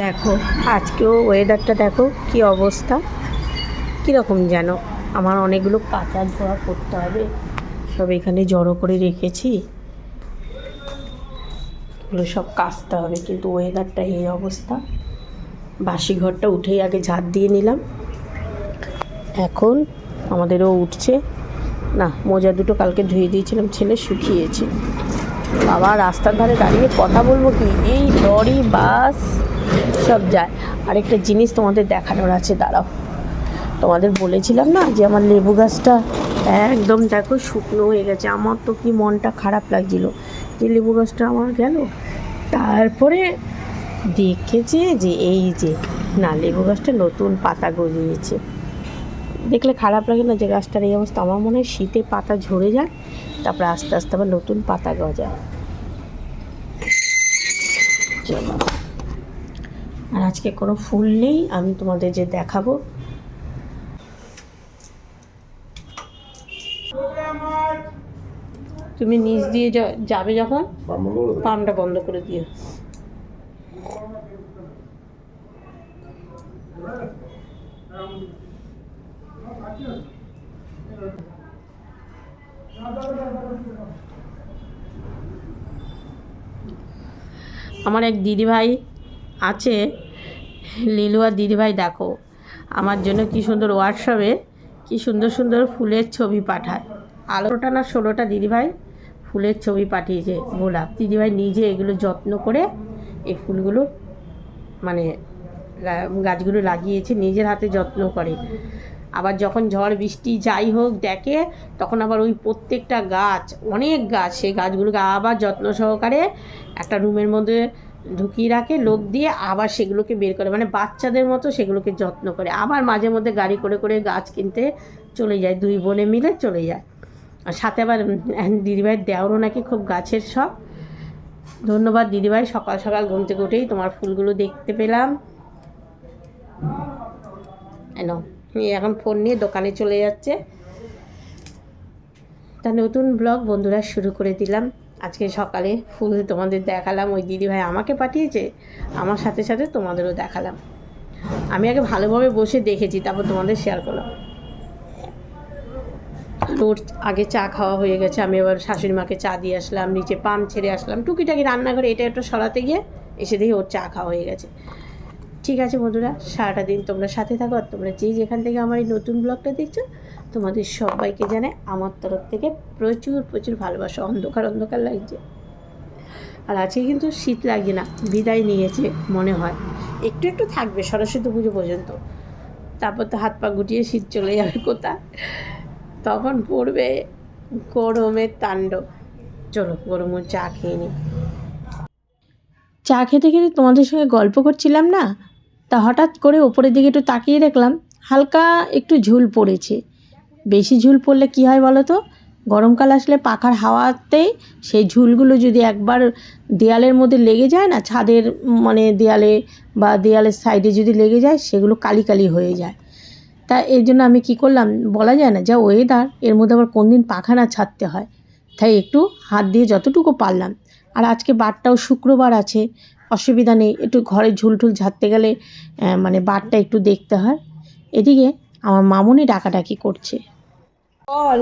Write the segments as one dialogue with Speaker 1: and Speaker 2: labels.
Speaker 1: দেখো, আজকেও ওয়েদারটা দেখো কি অবস্থা। কীরকম যেন, আমার অনেকগুলো কাঁচা ধোয়া করতে হবে। সব এখানে জড়ো করে রেখেছি। এগুলো সব কাচতে হবে, কিন্তু ওয়েদারটা এই অবস্থা। বাসি ঘরটা উঠেই আগে ঝাড় দিয়ে নিলাম। এখন আমাদেরও উঠছে। না, মোজা দুটো কালকে ধুয়ে দিয়েছিলাম, ছেলে শুকিয়েছে। বাবা রাস্তার ধারে দাঁড়িয়ে কথা বলব কি? এই লরি, বাস সব যায়। আরেকটা জিনিস তোমাদের দেখানোর আছে, দাঁড়াও। তোমাদের বলেছিলাম না যে আমার লেবু গাছটা, একদম দেখো শুকনো হয়ে গেছে। আমার তো কি মনটা খারাপ লাগছিল যে লেবু গাছটা আমার গেল। তারপরে দেখেছে যে এই যে, না, লেবু গাছটা নতুন পাতা গজিয়েছে দেখলে খারাপ লাগে না যে গাছটার এই অবস্থা? আমার মনে হয় শীতে পাতা ঝরে যায়, তারপরে আস্তে আস্তে আবার নতুন পাতা গজায়। চলো আর আজকে কোনো ফুল নেই, আমি তোমাদের যে দেখাবো। তুমি নিচ দিয়ে যাবে যখন পাম্পটা বন্ধ করে দিও। আমার এক দিদিভাই আছে লিলুয়া দিদিভাই, দেখো। আমার জন্য কি সুন্দর হোয়াটসঅ্যাপে কি সুন্দর সুন্দর ফুলের ছবি পাঠায়। আলোটা না ষোলোটা দিদিভাই? ফুলের ছবি পাঠিয়েছে গোলাপ। দিদিভাই নিজে এগুলো যত্ন করে এই ফুলগুলো মানে গাছগুলো লাগিয়েছে, নিজের হাতে যত্ন করে। আবার যখন ঝড়, বৃষ্টি যাই হোক দেখে, তখন আবার ওই প্রত্যেকটা গাছ, অনেক গাছ, সেই গাছগুলোকে আবার যত্ন সহকারে একটা রুমের মধ্যে ঢুকিয়ে রাখে লোক দিয়ে আবার সেগুলোকে বের করে মানে বাচ্চাদের মতো সেগুলোকে যত্ন করে। আবার মাঝে মধ্যে গাড়ি করে করে গাছ কিনতে চলে যায় দুই বোনে মিলে চলে যায়। আর সাথে আবার উম, দিদিভাইয়ের দেওরও নাকি খুব গাছের সব ধন্যবাদ দিদিভাই সকাল সকাল ঘুম থেকে উঠেই তোমার ফুলগুলো দেখতে পেলাম। এখন ফোন নিয়ে দোকানে চলে যাচ্ছে। তা নতুন ব্লগ বন্ধুরা শুরু করে দিলাম। আজকে সকালে ফুল তোমাদের দেখালাম, ওই দিদিভাই আমাকে পাঠিয়েছে, আমার সাথে সাথে তোমাদেরও দেখালাম। আমি আগে ভালোভাবে বসে দেখেছি, তারপর তোমাদের শেয়ার করলাম। ওর আগে চা খাওয়া হয়ে গেছে, আমি এবার শাশুড়ি মাকে চা দিয়ে আসলাম, নিচে পাম্প ছেড়ে আসলাম, টুকিটাকি রান্নাঘরে এটা একটু সরাতে গিয়ে এসে দেখি ওর চা খাওয়া হয়ে গেছে। ঠিক আছে বন্ধুরা, সারাটা দিন তোমরা সাথে থাকো আর তোমরা যে যেখান থেকে আমার এই নতুন ব্লগটা দেখছ তোমাদের সবাইকে জানে আমার তরফ থেকে প্রচুর প্রচুর ভালোবাসা। অন্ধকার অন্ধকার লাগছে। আর আজকে কিন্তু শীত লাগছে না, বিদায় নিয়েছে মনে হয়। একটু একটু থাকবে সরস্বতী পুজো পর্যন্ত। তারপর তো হাত পা গুটিয়ে শীত চলে যাবে কোথায়? তখন পড়বে গরমের তাণ্ডব চলো গরমের চা খেয়ে নিই চা খেতে খেতে তোমাদের সঙ্গে গল্প করছিলাম না? তা হঠাৎ করে ওপরের দিকে একটু তাকিয়ে দেখলাম, হালকা একটু ঝুল পড়েছে। বেশি ঝুল পড়লে কি হয় বলো তো? গরমকাল আসলে পাখার হাওয়াতেই সেই ঝুলগুলো যদি একবার দেয়ালের মধ্যে লেগে যায় না, ছাদের মানে দেয়ালে বা দেয়ালের সাইডে যদি লেগে যায়, সেগুলো কালি কালি হয়ে যায়। তা এর জন্য আমি কি করলাম? বলা যায় না, যা ওয়েদার এর মধ্যে আবার কোন দিন পাখা না ছাড়তে হয়। তাই একটু হাত দিয়ে যতটুকু পারলাম। আর আজকে বারটাও শুক্রবার আছে, অসুবিধা নেই, একটু ঘরে ঝুলঠুল ঝাড়তে গেলে মানে বারটা একটু দেখতে হয়। এদিকে আমার মামুনি ডাকাডাকি করছে। বল।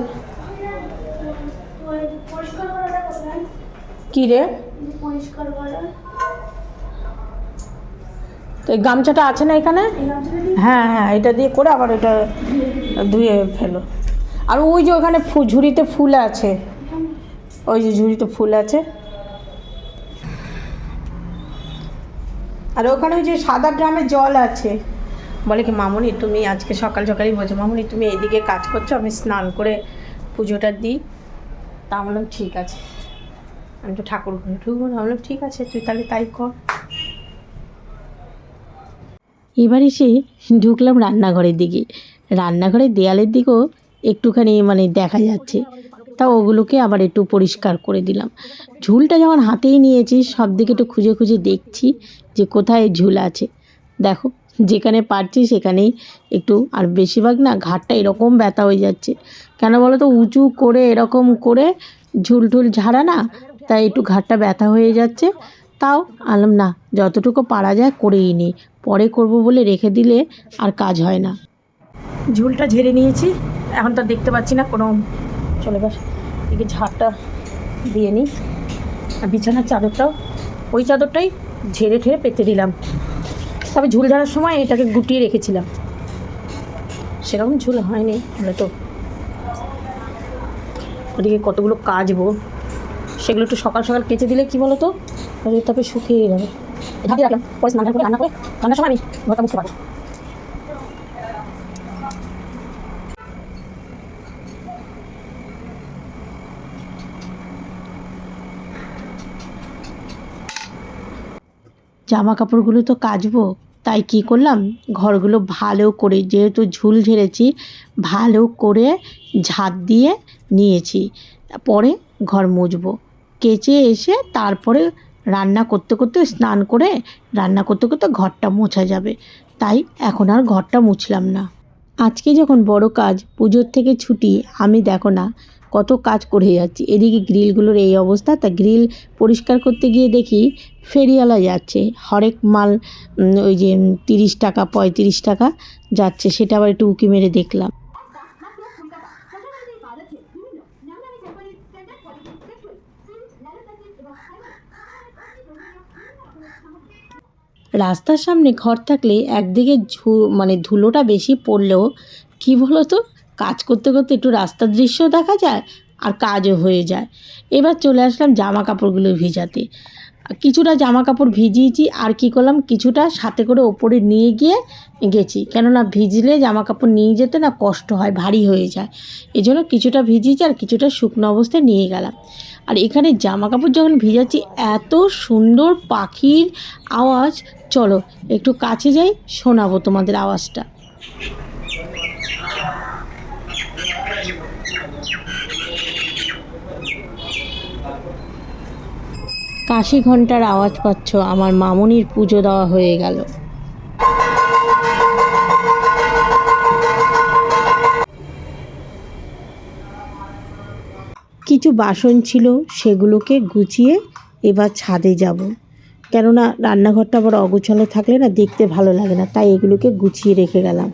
Speaker 1: কি রে? তো এই গামছাটা আছে না এখানে? হ্যাঁ হ্যাঁ এটা দিয়ে করে আবার এটা ধুয়ে ফেলো। আর ওই যে ওখানে ঝুড়িতে ফুল আছে। ওই যে ঝুড়িতে ফুল আছে। আর ওখানে ওই যে সাদা ড্রামে জল আছে। বলে কি, মামুনি, তুমি আজকে সকাল সকালই বলছো, মামুনি, তুমি এদিকে কাজ করছ, আমি স্নান করে পুজোটা দিই। তা বললাম, ঠিক আছে। আমি তো ঠাকুর ঘরে বললাম, ঠিক আছে, তুই তাহলে তাই কর। এবার এসে ঢুকলাম রান্নাঘরের দিকে। রান্নাঘরের দেয়ালের দিকেও একটুখানি মানে দেখা যাচ্ছে। তা ওগুলোকে আবার একটু পরিষ্কার করে দিলাম। ঝুলটা যখন হাতেই নিয়েছি সব দিকে একটু খুঁজে খুঁজে দেখছি যে কোথায় ঝুল আছে। দেখো যেখানে পারছি সেখানেই একটু, আর বেশিরভাগ না ঘাটটা এরকম ব্যথা হয়ে যাচ্ছে। কেন বলো তো উঁচু করে, এরকম করে ঝুল ঠুল ঝাড়া না, তাই একটু ঘাটটা ব্যথা হয়ে যাচ্ছে। তাও আলাম না, যতটুকু পারা যায় করেই নিই পরে করব বলে রেখে দিলে আর কাজ হয় না। ঝুলটা ঝেড়ে নিয়েছি, এখন তো দেখতে পাচ্ছি না, কোনো চলে বাস এদিকে ঝাড়টা দিয়ে নিই। আর বিছানার চাদরটাও, ওই চাদরটাই ঝেড়ে ঠেড়ে পেতে দিলাম। তবে ঝুল ধরার সময় এটাকে গুটিয়ে রেখেছিলাম। সেরকম ঝুল হয়নি হলে তো ওদিকে কতগুলো কাচবো, সেগুলো একটু সকাল সকাল কেচে দিলে কি বলো তো তারপরে শুকিয়ে যাবে। জামা কাপড়গুলো তো কাচবো তাই কি করলাম? ঘরগুলো ভালো করে যেহেতু ঝুল ঝেড়েছি, ভালো করে ঝাঁট দিয়ে নিয়েছি। পরে ঘর মুছবো। কেচে এসে তারপরে রান্না করতে করতে স্নান করে রান্না করতে করতে ঘরটা মোছা যাবে। তাই এখন আর ঘরটা মুছলাম না। আজকে যখন বড় কাজ, পুজোর থেকে ছুটি, আমি দেখো না কত কাজ করে যাচ্ছি। এদিকে গ্রিলগুলোর এই অবস্থা, তা গ্রিল পরিষ্কার করতে গিয়ে দেখি ফেরিওয়ালা যাচ্ছে। হরেক মাল ওই যে তিরিশ টাকা, পঁয়ত্রিশ টাকা যাচ্ছে। সেটা আবার একটু উঁকি মেরে দেখলাম। রাস্তার সামনে ঘর থাকলে একদিকে ঝু মানে ধুলোটা বেশি পড়লেও, কি বলো তো কাজ করতে করতে একটু রাস্তার দৃশ্য দেখা যায় আর কাজও হয়ে যায়। এবার চলে আসলাম জামা কাপড়গুলো ভিজাতে। কিছুটা জামা কাপড় ভিজিয়েছি, আর কি করলাম, কিছুটা সাথে করে ওপরে নিয়ে গিয়ে গেছি। কেননা ভিজলে জামা কাপড় নিয়ে যেতে না কষ্ট হয়, ভারী হয়ে যায়। এই জন্য কিছুটা ভিজিয়েছি আর কিছুটা শুকনো অবস্থায় নিয়ে গেলাম। আর এখানে জামা কাপড় যখন ভিজাচ্ছি, এত সুন্দর পাখির আওয়াজ। চলো, একটু কাছে যাই, শোনাবো তোমাদের আওয়াজটা। কাশি ঘণ্টার আওয়াজ পাচ্ছ, আমার মামনির পুজো দেওয়া হয়ে গেল। কিছু বাসন ছিল, সেগুলোকে গুছিয়ে এবার ছাদে যাব। কেননা, রান্নাঘরটা আবার অগোছালো থাকলে না দেখতে ভালো লাগে না, তাই এগুলোকে গুছিয়ে রেখে গেলাম।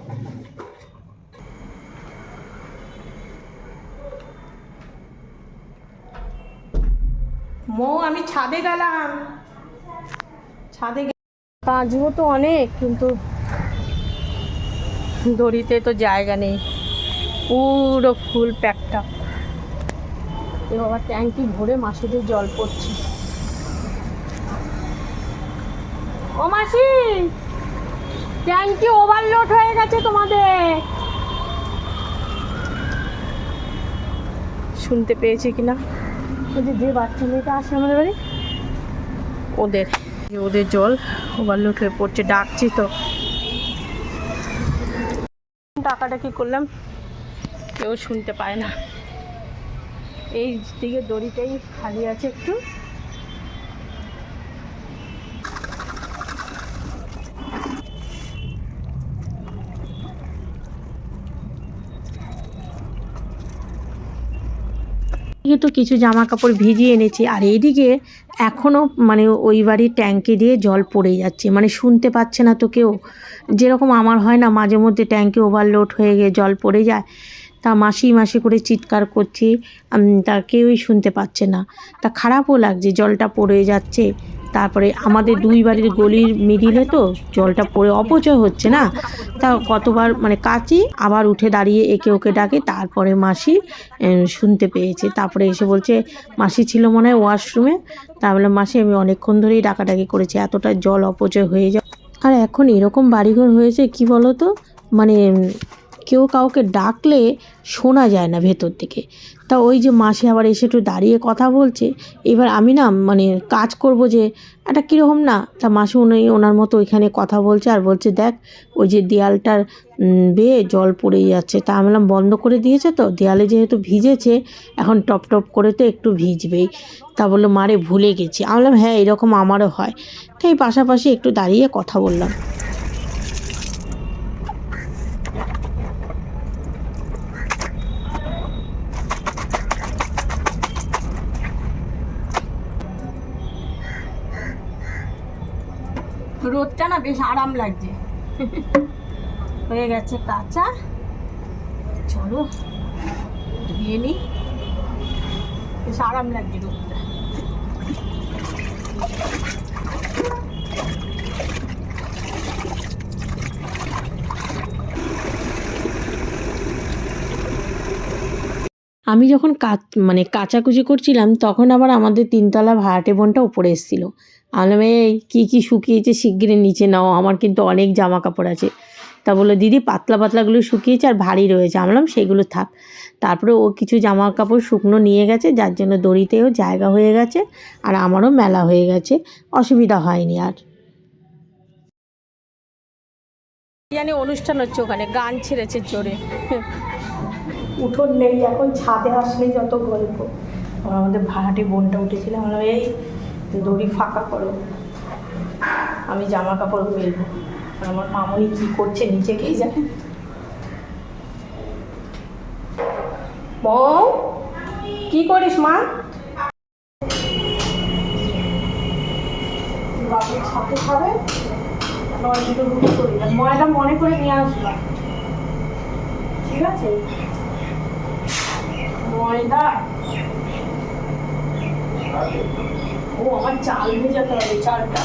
Speaker 1: মো, আমি ছাদে গেলাম। ছাদে কাজও তো অনেক, কিন্তু দড়িতে তো জায়গা নেই। পুরো ফুল প্যাকটা। এ বাবা, ট্যাঙ্কি ভরে মাসিদের জল পড়ছে। ও মাসি, ট্যাঙ্কি ওভারলোড হয়ে গেছে তোমাদের। শুনতে পেয়েছে কিনা? যে যে বাচ্চা মেয়েটা আসে আমাদের বাড়ি, ওদের ওদের জল ওভারলোড হয়ে পড়ছে, ডাকছি তো। টাকাটা কি করলাম, কেউ শুনতে পায় না। এই দিকে দড়িটাই খালি আছে একটু। তো কিছু জামা কাপড় ভিজিয়ে এনেছি। আর এইদিকে এখনও মানে ওই বাড়ির ট্যাঙ্কে দিয়ে জল পড়ে যাচ্ছে। মানে শুনতে পাচ্ছে না তো কেউ। যেরকম আমার হয় না, মাঝে মধ্যে ট্যাঙ্কে ওভারলোড হয়ে গিয়ে জল পড়ে যায়। তা মাসি মাসি করে চিৎকার করছি তা কেউই শুনতে পাচ্ছে না। তা খারাপও লাগছে, জলটা পড়ে যাচ্ছে। তারপরে আমাদের দুই বাড়ির গলির মিডিলে তো জলটা পড়ে অপচয় হচ্ছে না। তা কতবার মানে কাচি, আবার উঠে দাঁড়িয়ে একে ওকে ডাকে, তারপরে মাসি শুনতে পেয়েছে। তারপরে এসে বলছে, মাসি ছিল মনে হয় ওয়াশরুমে? তা বললাম মাসি, আমি অনেকক্ষণ ধরেই ডাকাডাকি করেছি, এতটা জল অপচয় হয়ে যায় আর এখন এরকম বাড়িঘর হয়েছে, কি বলো তো মানে কেউ কাউকে ডাকলে শোনা যায় না ভেতর থেকে তা ওই যে মাসি আবার এসে একটু দাঁড়িয়ে কথা বলছে, এবার আমি না মানে কাজ করব যে একটা কীরকম না, তা মাসি উনি ওনার মতো ওইখানে কথা বলছে আর বলছে, দেখ, ওই যে দেয়ালটার বেয়ে জল পড়ে যাচ্ছে, তা আমি বন্ধ করে দিয়েছে তো, দেয়ালে যেহেতু ভিজেছে, এখন টপ টপ করে তো একটু ভিজবেই। তা বলল মারে ভুলে গেছি। আমি বললাম হ্যাঁ এরকম আমারও হয়। তাই পাশাপাশি একটু দাঁড়িয়ে কথা বললাম। রোদটা না বেশ আরাম লাগছে। হয়ে গেছে কাঁচা। চলো, ধুয়ে নিই বেশ আরাম লাগছে রোদটা। আমি যখন কাচ মানে কাচাকুচি করছিলাম, তখন আবার আমাদের তিনতলা ভাড়াটে বোনটা উপরে এসেছিল। আমি বললাম, এই কী কী শুকিয়েছে শিগগিরি নিচে নাও আমার কিন্তু অনেক জামা কাপড় আছে। তা বলল দিদি পাতলা পাতলাগুলো শুকিয়েছে আর ভারী রয়েছে। আমলাম সেগুলো থাক। তারপরে ও কিছু জামা কাপড় শুকনো নিয়ে গেছে যার জন্য দড়িতেও জায়গা হয়ে গেছে আর আমারও মেলা হয়ে গেছে। অসুবিধা হয়নি আর। জানি অনুষ্ঠান হচ্ছে ওখানে গান ছেড়েছে জোরে। উঠোন নেই এখন ছাদে আসলেই যত গল্প। আমাদের ভাড়াটে বোনটা উঠেছিল আমরা এই দড়ি ফাঁকা করো। আমি জামা কাপড় মেলবো আমার মামনি কি করছে খেয়ে জানে। বউ, কি করিস মা? বাবু ছাতে খাবে? করি। ময়দা মনে করে নিয়ে আসবা। ঠিক আছে? ময়দা। ও আমার চাল ভেজাতে হবে চালটা।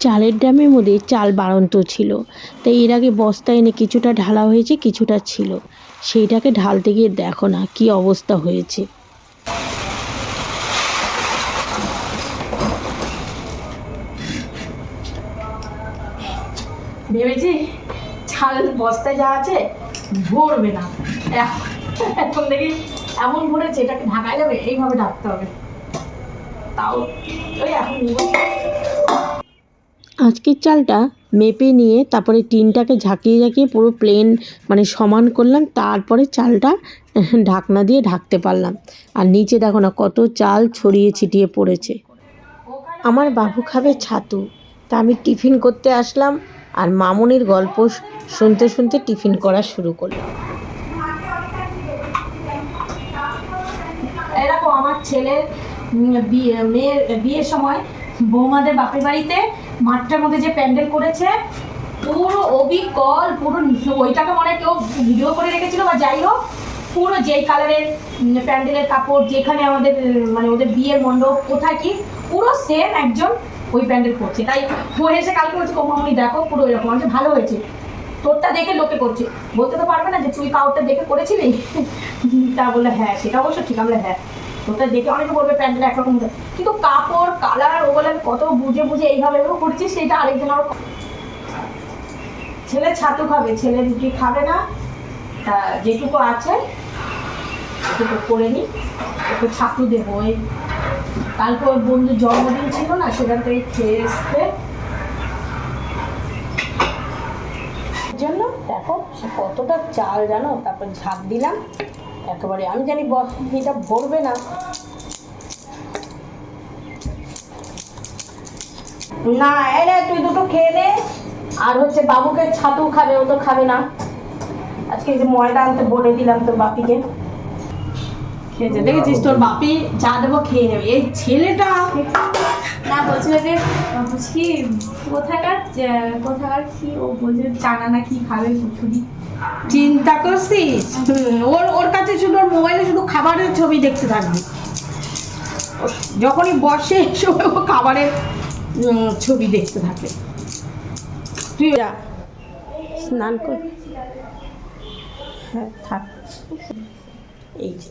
Speaker 1: চালের ড্রামের মধ্যে চাল বাড়ন্ত ছিল তাই এর আগে বস্তা এনে কিছুটা ঢালা হয়েছে কিছুটা ছিল। সেইটাকে ঢালতে গিয়ে দেখো না কি অবস্থা হয়েছে। ভেবেছি চাল বস্তায় যা আছে ভরবে না। এখন- দেখি এমন ভরেছে এটাকে ঢাকায় যাবে এইভাবে ঢাকতে হবে। তাও। ওই এখন নিব। আজকের চালটা মেপে নিয়ে তারপরে টিনটাকে ঝাঁকিয়ে ঝাঁকিয়ে পুরো প্লেন মানে সমান করলাম তারপরে চালটা ঢাকনা দিয়ে ঢাকতে পারলাম। আর নিচে দেখো না কত চাল ছড়িয়ে ছিটিয়ে পড়েছে। আমার বাবু খাবে ছাতু তা আমি টিফিন করতে আসলাম আর মামনির গল্প শুনতে শুনতে টিফিন করা শুরু করলাম।
Speaker 2: এরকম আমার ছেলের উম, বিয়ে, মেয়ের বিয়ের সময় বৌমাদের বাপের বাড়িতে মাঠটার মধ্যে যে প্যান্ডেল করেছে, পুরো অবিকল, পুরো ওইটাকে মনে কেউ ভিডিও করে রেখেছিল, বা যাই হোক, পুরো যেই কালারের প্যান্ডেলের কাপড়, যেখানে আমাদের মানে ওদের বিয়ের মণ্ডপ, কোথায় কি, পুরো সেম একজন ওই প্যান্ডেল করছে। তাই ও এসে কালকে বলছে কোমামনি দেখো, পুরো এরকম। আছে ভালো হয়েছে। তোরটা দেখে লোকে করছে। বলতে তো পারবে না যে, তুই কাউরটা দেখে করেছিলি? তা বলে হ্যাঁ সেটা অবশ্য ঠিক। আমরা হ্যাঁ। তোরটা দেখে অনেকে বলবে প্যান্ডেল একরকম। কিন্তু কাপড়, কালার ওগুলো আমি কত বুঝে বুঝে এইভাবে করছি সেটা আরেকজন আরও ছেলে ছাতু খাবে, ছেলে রুটি খাবে না। তা যেটুকু আছে সেটুকু করে নিই একটু ছাতু দেবো। ওই কালকে ওর বন্ধুর জন্মদিন ছিল না সেখান থেকে খেয়ে এসছে।
Speaker 1: জন্য দেখো সে কতটা চাল জানো, তারপর ঝাঁপ দিলাম। একেবারে আমি জানি এটা ভরবে না। না রে তুই দুটো খেয়ে নে। আর হচ্ছে বাবুকে ছাতু খাবে ও তো খাবে না। আজকে যে ময়দা আনতে বলে দিলাম তোর বাপিকে। খেয়েছে দেখেছিস তোর বাপি যা দেবো খেয়ে নেবে। এই ছেলেটা
Speaker 2: না বলছিল যে বলছি কোথাকার কোথাকার কি ও বলছে চানা না কি খাবে ছুরি
Speaker 1: চিন্তা করছিস? ওর ওর কাছে শুধু ওর মোবাইলে শুধু খাবারের ছবি দেখতে থাকবি। যখনই বসে সময় ও খাবারের ছবি দেখতে থাকে। তুই স্নান কর। হ্যাঁ থাক। এই যে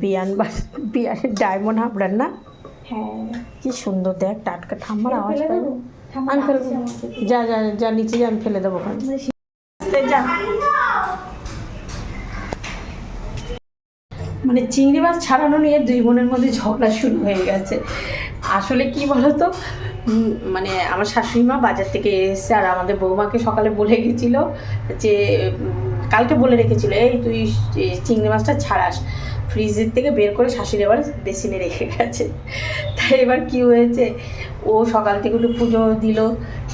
Speaker 1: বিয়ান বা বিয়ানের ডায়মন্ড হাবড়ার না?
Speaker 2: হ্যাঁ।
Speaker 1: কি সুন্দর দেখ টাটকা ঠাম্মার আওয়াজ পাই। আমি
Speaker 2: আমাকে।
Speaker 1: যা যা যা নিচে যা আমি ফেলে দেবো ওখানে। মানে চিংড়ি মাছ ছাড়ানো নিয়ে দুই বোনের মধ্যে ঝগড়া শুরু হয়ে গেছে। আসলে কি বলতো? মানে আমার শাশুড়ি মা বাজার থেকে এসেছে আর আমাদের বৌমাকে সকালে বলে গেছিল যে কালকে বলে রেখেছিল, এই তুই চিংড়ি মাছটা ছাড়াস। ফ্রিজের থেকে বের করে শাশুড়ি আবার বেসিনে রেখে গেছে। তাই এবার কি হয়েছে? ও সকাল থেকে একটু পুজো দিল,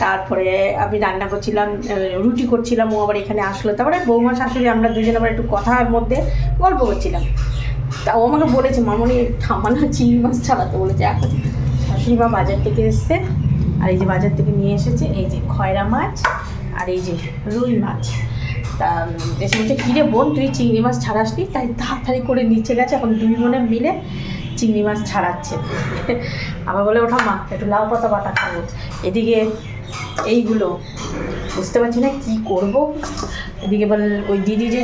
Speaker 1: তারপরে আমি রান্না করছিলাম রুটি করছিলাম, ও আবার এখানে আসলো। তারপরে বৌমা, শাশুড়ি আমরা দুজন আবার একটু কথার মধ্যে গল্প করছিলাম। তা ও আমাকে বলেছে, মামনি, ঠাম্মা না চিংড়ি মাছ ছাড়াতে। বলেছে, এখন শাশুড়ি মা বাজার থেকে এসছে, আর এই যে বাজার থেকে নিয়ে এসেছে, এই যে খয়রা মাছ আর এই যে রুই মাছ। তা এসে বলছে কিরে বোন, তুই চিংড়ি মাছ ছাড়াসনি? তাই তাড়াতাড়ি করে নিচে গেছে, এখন দুই বোনে মিলে চিংড়ি মাছ ছাড়াচ্ছে। আবার বলে, ওঠা মা, একটু লাউ পাতা বাটা খাব। এদিকে এইগুলো, বুঝতে পারছি না কী করব। এদিকে বল, ওই দিদি যে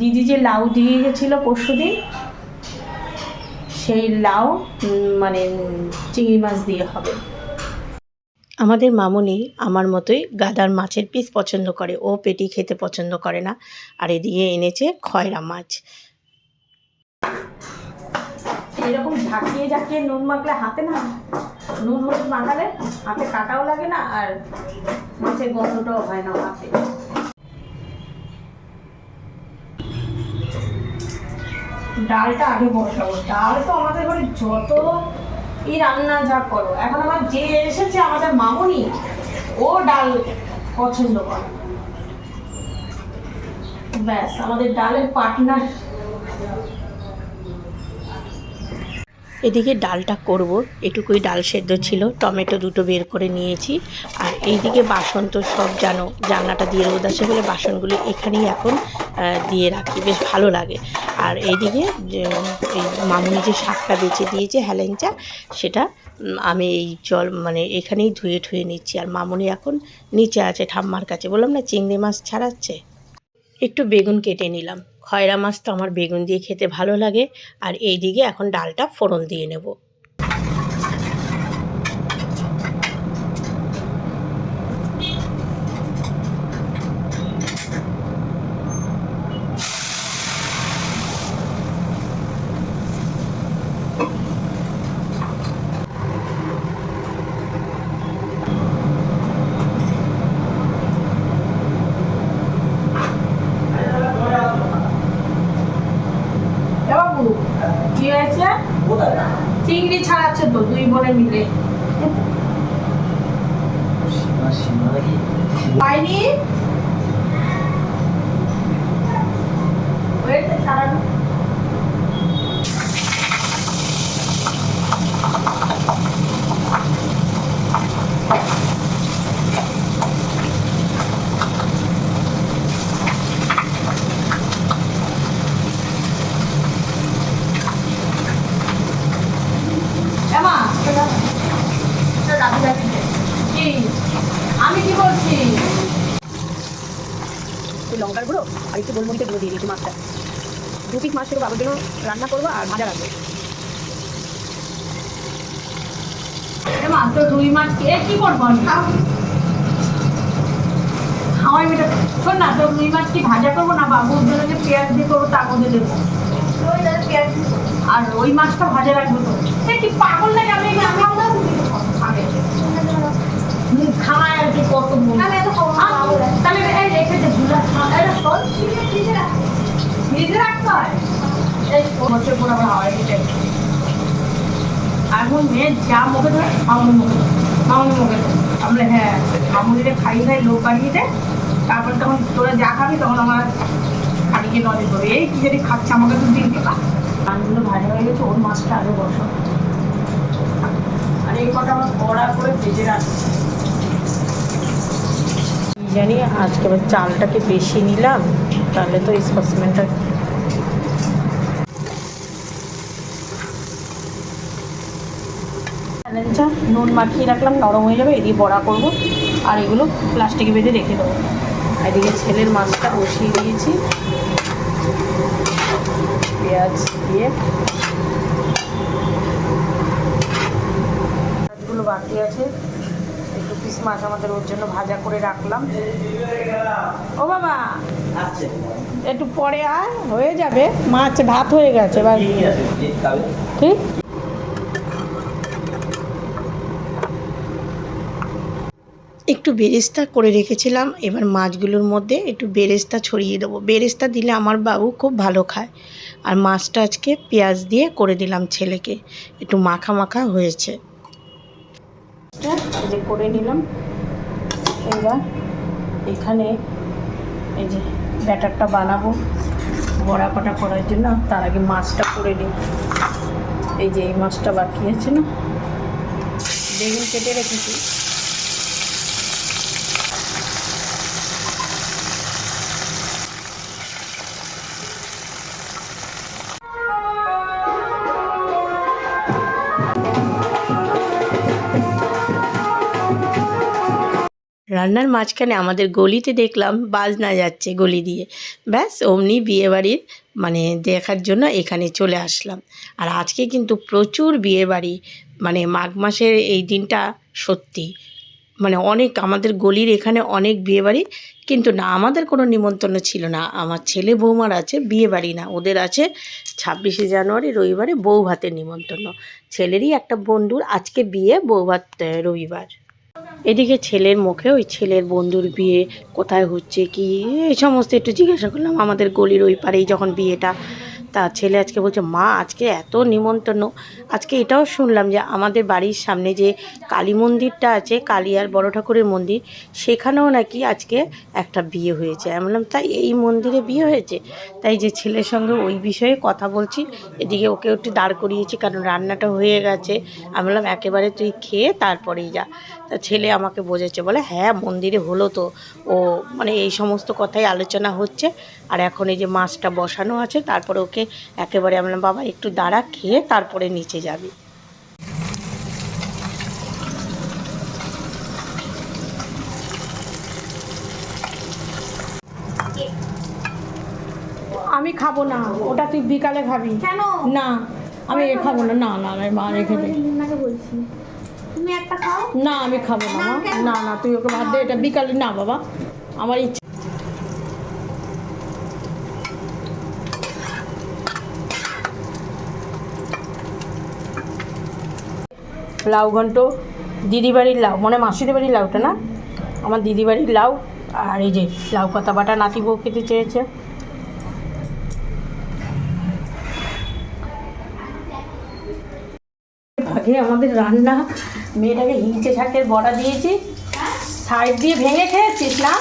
Speaker 1: দিদি যে লাউ দিয়ে গেছিল পরশু দিন, সেই লাউ মানে চিংড়ি মাছ দিয়ে হবে। আমাদের মামনি আমার মতোই গাদার মাছের পিস পছন্দ করে। ও পেটি খেতে পছন্দ করে না। আর এদিকে এনেছে খয়রা মাছ। এরকম ঝাঁকিয়ে ঝাঁকিয়ে নুন মাখলে হাতে না? নুন হলুদ মাখালে হাতে কাটাও লাগে না আর মাছের গন্ধটাও হয় না হাতে। ডালটা আগে বসাবো। ডাল তো আমাদের ঘরে যত ই রান্না যা করো। এখন আমার যে এসেছে আমাদের মামুনি, ও ডাল পছন্দ করে। ব্যাস, আমাদের ডালের পার্টনার এদিকে ডালটা করব। এটুকুই ডাল সেদ্ধ ছিল। টমেটো দুটো বের করে নিয়েছি। আর এইদিকে বাসন তো সব জানো, জানলাটা দিয়ে রোদ আসে বলে বাসনগুলো এখানেই এখন দিয়ে রাখি। বেশ ভালো লাগে। আর এইদিকে এই মামুনি যে শাকটা বেঁচে দিয়েছে, হেলেঞ্চা, সেটা আমি এই জল মানে এখানেই ধুয়ে ঠুয়ে নিচ্ছি। আর মামুনি এখন নিচে আছে ঠাম্মার কাছে। বললাম না, চিংড়ি মাছ ছাড়াচ্ছে? একটু বেগুন কেটে নিলাম। খয়রা মাছ তো আমার বেগুন দিয়ে খেতে ভালো লাগে। আর এই দিকে এখন ডালটা ফোড়ন দিয়ে নেব এ বাবু কি হয়েছে চিংড়ি ছাড়াচ্ছে তো দুই বোনে মিলে। পাইনি? হয়েছে ছাড়ানো এমা কি আমি কি বলছি
Speaker 3: একটু লঙ্কার গুঁড়ো আর একটু গোলমরিচের গুঁড়ো দিয়ে দিয়েছি মাছটা দু পিস মাছ শুধু বাবার জন্য রান্না করব আর ভাজা রাখব
Speaker 2: এমা রুই মাছ কে কি করব আমি? খাওয়াই শোন না তোর রুই মাছ কি ভাজা করব না বাবুর জন্য পেঁয়াজ দিয়ে করব তার মধ্যে দেবো। আর ওই মাছটা ভাজা রাখব তো। সে কি পাগল লাগে আমি আমি আমরা খাবে হুম, খাওয়ায় আর কি কত তাহলে রেখে দে ঝুলা। ফ্রিজে রাখতে হয়। এই বছর পর আবার হাওয়াই দিতে এখন মেয়ে যা মুখে ধরে মামুনি মুখে মামুনি মুখে ধরে। আমরা হ্যাঁ মামুনিরে খাই খাই লোক বাড়িয়ে দেয়। তারপর তখন তোরা যা খাবি তখন আমার খালিকে নজর দেবে এই কি যদি খাচ্ছে আমাকে তো দিন দিবা মাছগুলো ভাজা হয়ে গেছে ওর মাছটা আগে বসো আর এই কটা আমার বড়া করে ভেজে রাখছি।
Speaker 1: জানি আজকে আবার চালটাকে বেশি নিলাম তাহলে তো স্পসমেন্টটা নুন মাখিয়ে রাখলাম নরম হয়ে যাবে এদিকে বড়া করব। আর এগুলো প্লাস্টিকে বেঁধে রেখে দেবো। এদিকে ছেলের মাছটা বসিয়ে দিয়েছি। পেঁয়াজ দিয়ে। মাছগুলো বাকি আছে। একটু পিস মাছ আমাদের ওর জন্য ভাজা করে রাখলাম। ও বাবা! একটু পরে আয় হয়ে যাবে। মাছ ভাত হয়ে গেছে এবার ঠিক একটু বেরেস্তা করে রেখেছিলাম। এবার মাছগুলোর মধ্যে একটু বেরেস্তা ছড়িয়ে দেবো। বেরেস্তা দিলে আমার বাবু খুব ভালো খায়। আর মাছটা আজকে পেঁয়াজ দিয়ে করে দিলাম ছেলেকে। একটু মাখা মাখা হয়েছে। যে করে নিলাম। এবার এখানে এই যে ব্যাটারটা বানাবো বড়া কটা করার জন্য। তার আগে মাছটা করে নিই। এই যে এই মাছটা বাকি আছে না? বেগুন কেটে রেখেছি। রান্নার মাঝখানে আমাদের গলিতে দেখলাম বাজনা যাচ্ছে গলি দিয়ে। ব্যাস, অমনি বিয়েবাড়ির মানে দেখার জন্য এখানে চলে আসলাম। আর আজকে কিন্তু প্রচুর বিয়েবাড়ি মানে মাঘ মাসের এই দিনটা সত্যি। মানে অনেক আমাদের গলির এখানে অনেক বিয়েবাড়ি, কিন্তু না, আমাদের কোনো নিমন্ত্রণ ছিল না। আমার ছেলে বৌমার আছে, বিয়েবাড়ি না। ওদের আছে ছাব্বিশে জানুয়ারি, রবিবারে বউ ভাতের নিমন্ত্রণ। ছেলেরই একটা বন্ধুর আজকে বিয়ে বউ ভাত রবিবার। এদিকে ছেলের মুখে ওই ছেলের বন্ধুর বিয়ে, কোথায় হচ্ছে কি, এই সমস্ত একটু জিজ্ঞাসা করলাম আমাদের গলির ওই পারেই যখন বিয়েটা। তা ছেলে আজকে বলছে, মা, আজকে এত নিমন্ত্রণ। আজকে এটাও শুনলাম যে আমাদের বাড়ির সামনে যে কালী মন্দিরটা আছে, কালী আর বড় ঠাকুরের মন্দির, সেখানেও নাকি আজকে একটা বিয়ে হয়েছে। আমি বললাম, তাই এই মন্দিরে বিয়ে হয়েছে? তাই যে ছেলের সঙ্গে ওই বিষয়ে কথা বলছি, এদিকে ওকে একটু দাঁড় করিয়েছি, কারণ রান্নাটা হয়ে গেছে। আমি বললাম, একেবারে তুই খেয়ে তারপরেই যা। তা ছেলে আমাকে বোঝাচ্ছে বলে হ্যাঁ মন্দিরে হলো তো। ও মানে এই সমস্ত কথাই আলোচনা হচ্ছে। আর এখন এই যে মাছটা বসানো আছে তারপরে ওকে একেবারে আমি বাবা একটু দাঁড়া খেয়ে তারপরে নিচে যাবি। আমি খাব না ওটা তুই বিকালে খাবি।
Speaker 2: কেন?
Speaker 1: না আমি এ খাব না? না না আমি মা রেখে দে।
Speaker 2: মুন্নাকে বলছি। তুমি একটা খাও।
Speaker 1: না আমি খাব না না না তুই ওকে ভাত দে এটা বিকালে না বাবা। আমার ইচ্ছে। লাউ ঘন্ট দিদি বাড়ির লাউ মনে মাসিদের বাড়ির লাউটা না? আমার দিদি বাড়ির লাউ আর এই যে লাউ পাতা বাটা নাতি বউ খেতে চেয়েছে। আগে আমাদের রান্না মেয়েটাকে হিংচে শাকের বড়া দিয়েছি। সাইড দিয়ে ভেঙে খেয়েছিস না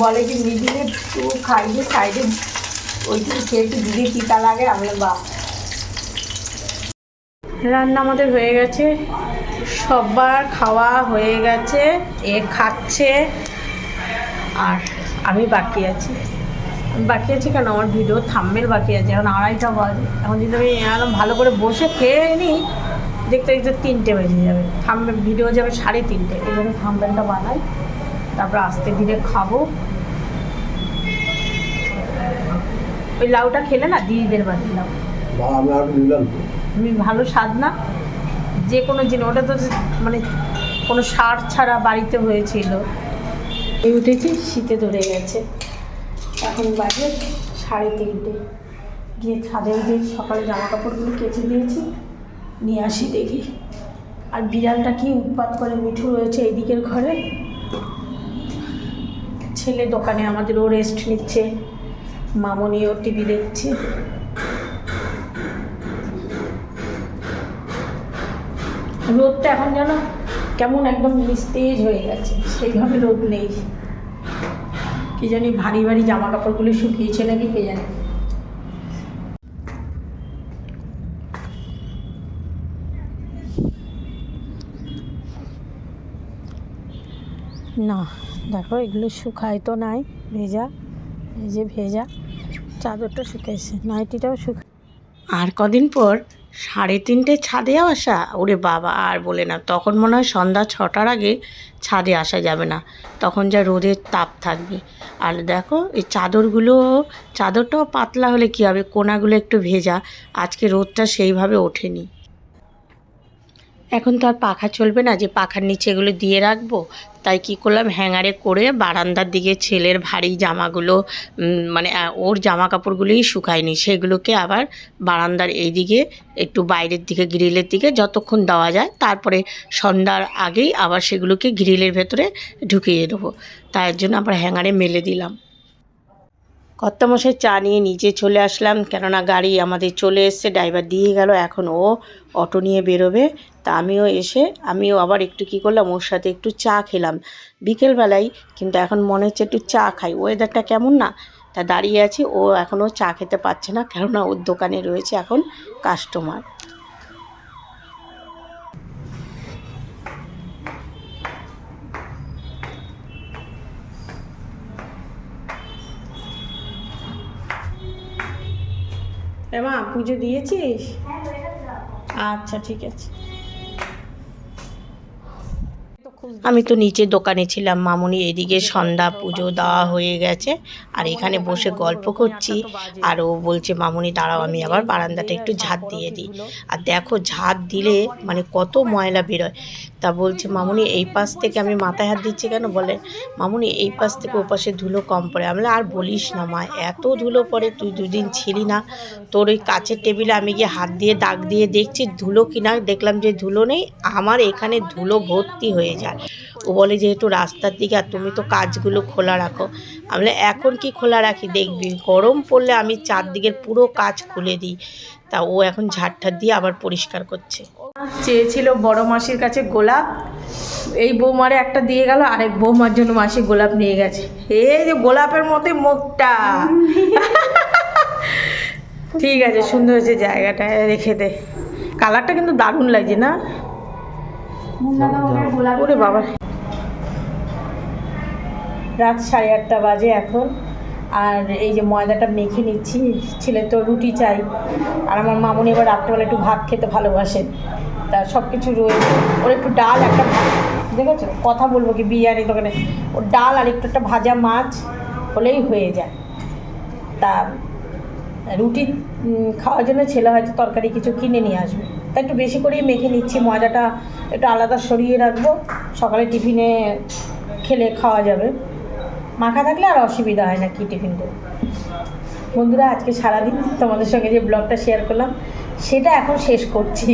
Speaker 1: বলে কি মিডিলে একটু খাইয়ে সাইডে ওইটুকু খেয়েছি দিদি তিতা লাগে। আমি বা রান্না আমাদের হয়ে গেছে। সবার খাওয়া হয়ে গেছে, এ খাচ্ছে, আর আমি বাকি আছি। বাকি আছে কেন? আমার ভিডিও থাম্বেল বাকি আছে এখন আড়াইটা বাজে। এখন যদি আমি একদম ভালো করে বসে খেয়ে নিই দেখতে দেখতে তিনটে বেজে যাবে। থাম্বেল ভিডিও যাবে সাড়ে তিনটে। এইভাবে থাম্বেলটা বানাই তারপর আস্তে ধীরে খাব। ওই লাউটা খেলে না দিদিদের বাড়ির লাউ।
Speaker 4: আমি
Speaker 1: ভালো স্বাদ না? যে কোনো জিনিস ওটা তো মানে কোনো সার ছাড়া বাড়িতে হয়েছিল। এই উঠেছি শীতে ধরে গেছে। এখন বাজে সাড়ে তিনটে। গিয়ে ছাদে যে সকালে জামা কাপড়গুলো কেচে দিয়েছি, নিয়ে আসি দেখি। আর বিড়ালটা কি উৎপাত করে মিঠু রয়েছে এইদিকের ঘরে? ছেলে দোকানে আমাদেরও রেস্ট নিচ্ছে মামনিও টিভি দেখছে। রোদটা এখন যেন কেমন একদম নিস্তেজ হয়ে গেছে, সেইভাবে রোদ নেই। কি জানি ভারী ভারী জামা কাপড়গুলো শুকিয়েছে নাকি কে জানে। না দেখো এগুলো শুকায় তো নাই ভেজা এই যে ভেজা চাদরটা শুকাইছে নাইটিটাও শুকা আর কদিন পর সাড়ে তিনটে ছাদে আসা ওরে বাবা, আর বলে না। তখন মনে হয় সন্ধ্যা ছটার আগে ছাদে আসা যাবে না। তখন যা রোদের তাপ থাকবে। আর দেখো, এই চাদরগুলো, চাদরটাও পাতলা হলে কী হবে? কোনাগুলো একটু ভেজা। আজকে রোদটা সেইভাবে ওঠেনি। এখন তো আর পাখা চলবে না। যে পাখার নিচে এগুলো দিয়ে রাখব তাই কি করলাম? হ্যাঙ্গারে করে বারান্দার দিকে ছেলের ভারী জামাগুলো মানে ওর জামা কাপড়গুলোই শুকায়নি সেগুলোকে আবার বারান্দার এই দিকে একটু বাইরের দিকে, গ্রিলের দিকে যতক্ষণ দেওয়া যায়, তারপরে সন্ধ্যার আগেই আবার সেগুলোকে গ্রিলের ভেতরে ঢুকিয়ে দেবো। তার জন্য আবার হ্যাঙ্গারে মেলে দিলাম। কর্তামশাই চা নিয়ে নিচে চলে আসলাম। কেননা গাড়ি আমাদের চলে এসছে, ড্রাইভার দিয়ে গেল, এখন ও অটো নিয়ে বেরোবে। তা আমিও এসে আমিও আবার একটু কী করলাম ওর সাথে একটু চা খেলাম। বিকেলবেলায় কিন্তু এখন মনে হচ্ছে একটু চা খাই। ওয়েদারটা কেমন না? তা দাঁড়িয়ে আছি ও এখনও চা খেতে পাচ্ছে না কেননা ওর দোকানে রয়েছে এখন কাস্টমার মা পুজো দিয়েছিস? আচ্ছা ঠিক আছে। আমি তো নিচে দোকানে ছিলাম মামুনি এদিকে সন্ধ্যা পুজো দেওয়া হয়ে গেছে আর এখানে বসে গল্প করছি আর ও বলছে মামুনি দাঁড়াও আমি আবার বারান্দাটা একটু ঝাঁট দিয়ে দিই। আর দেখো ঝাঁট দিলে মানে কত ময়লা বেরোয়। তা বলছে মামুনি এই পাশ থেকে আমি মাথায় হাত দিচ্ছি কেন? বলে মামুনি এই পাশ থেকে ও পাশে ধুলো কম পড়ে। আমি আর বলিস না মা এত ধুলো পড়ে তুই দুদিন ছিলি না। তোর ওই কাচের টেবিলে আমি গিয়ে হাত দিয়ে দাগ দিয়ে দেখছি ধুলো কিনা দেখলাম যে ধুলো নেই আমার এখানে ধুলো ভর্তি হয়ে যায় ও বলে, যেহেতু রাস্তার দিকে আর তুমি তো কাজগুলো খোলা রাখো, আমি এখন কি খোলা রাখি? দেখবি, গরম পড়লে আমি চারদিকের পুরো কাজ খুলে দিই। তা ও এখন ঝাড় দিয়ে আবার পরিষ্কার করছে। চেয়েছিল বড় মাসির কাছে গোলাপ, এই বৌমারে একটা দিয়ে গেল, আরেক বৌমার জন্য মাসি গোলাপ নিয়ে গেছে। এই যে গোলাপের মতোই মুখটা। ঠিক আছে, সুন্দর হয়েছে জায়গাটা, রেখে দে। কালারটা কিন্তু দারুণ লাগছে না? ওরে বাবা। রাত সাড়ে আটটা বাজে এখন। আর এই যে ময়দাটা মেখে নিচ্ছি, ছেলে তো রুটি চাই। আর আমার মামুনি এবার রাত্রেবেলা একটু ভাত খেতে ভালোবাসেন তা সব কিছু রয়েছে ওর একটু ডাল, একটা দেখেছ? কথা বলব কি বিরিয়ানি দোকানে। ওর ডাল আর একটু একটা ভাজা মাছ হলেই হয়ে যায়। তা রুটি খাওয়ার জন্য ছেলে হয়তো তরকারি কিছু কিনে নিয়ে আসবে। তা একটু বেশি করেই মেখে নিচ্ছি ময়দাটা একটু আলাদা সরিয়ে রাখব। সকালে টিফিনে খেলে খাওয়া যাবে। মাখা থাকলে আর অসুবিধা হয় না কি টিফিন করে বন্ধুরা, আজকে সারাদিন তোমাদের সঙ্গে যে ব্লগটা শেয়ার করলাম, সেটা এখন শেষ করছি।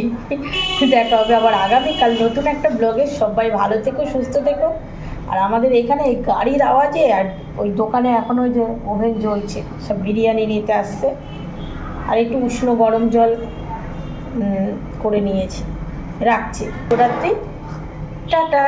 Speaker 1: দেখা হবে আবার আগামীকাল নতুন একটা ব্লগে। সবাই ভালো থেকো, সুস্থ থেকো। আর আমাদের এখানে এই গাড়ির আওয়াজে আর ওই দোকানে এখন ওই যে ওভেন জ্বলছে, সব বিরিয়ানি নিতে আসছে। আর একটু উষ্ণ গরম জল করে নিয়েছি। রাখছি। রাত্রি। টাটা।